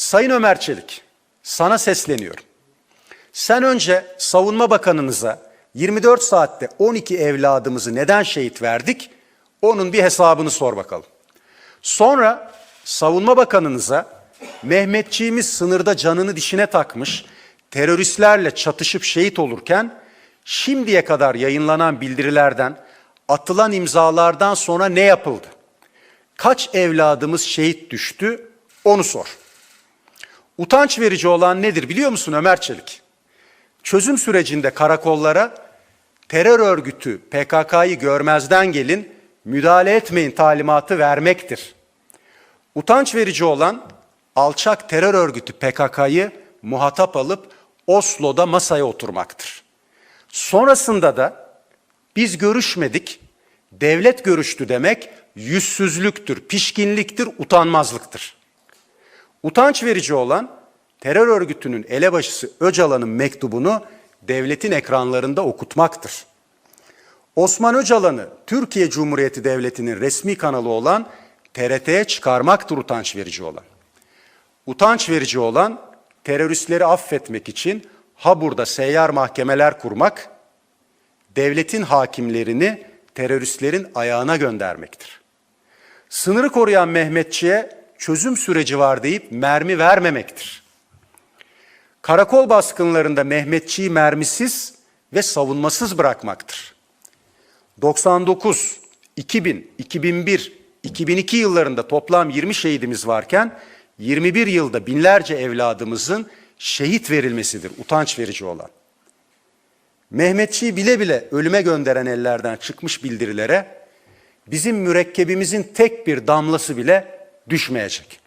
Sayın Ömer Çelik, sana sesleniyorum. Sen önce Savunma Bakanınıza 24 saatte 12 evladımızı neden şehit verdik? Onun bir hesabını sor bakalım. Sonra Savunma Bakanınıza Mehmetçiğimiz sınırda canını dişine takmış, teröristlerle çatışıp şehit olurken şimdiye kadar yayınlanan bildirilerden, atılan imzalardan sonra ne yapıldı? Kaç evladımız şehit düştü? Onu sor. Utanç verici olan nedir biliyor musun Ömer Çelik? Çözüm sürecinde karakollara terör örgütü PKK'yı görmezden gelin, müdahale etmeyin talimatı vermektir. Utanç verici olan alçak terör örgütü PKK'yı muhatap alıp Oslo'da masaya oturmaktır. Sonrasında da biz görüşmedik, devlet görüştü demek yüzsüzlüktür, pişkinliktir, utanmazlıktır. Utanç verici olan terör örgütünün elebaşısı Öcalan'ın mektubunu devletin ekranlarında okutmaktır. Osman Öcalan'ı Türkiye Cumhuriyeti Devleti'nin resmi kanalı olan TRT'ye çıkarmaktır utanç verici olan. Utanç verici olan teröristleri affetmek için ha burada seyyar mahkemeler kurmak, devletin hakimlerini teröristlerin ayağına göndermektir. Sınırı koruyan Mehmetçi'ye çözüm süreci var deyip mermi vermemektir. Karakol baskınlarında Mehmetçiği mermisiz ve savunmasız bırakmaktır. 99, 2000, 2001, 2002 yıllarında toplam 20 şehidimiz varken 21 yılda binlerce evladımızın şehit verilmesidir utanç verici olan. Mehmetçiği bile bile ölüme gönderen ellerden çıkmış bildirilere bizim mürekkebimizin tek bir damlası bile düşmeyecek.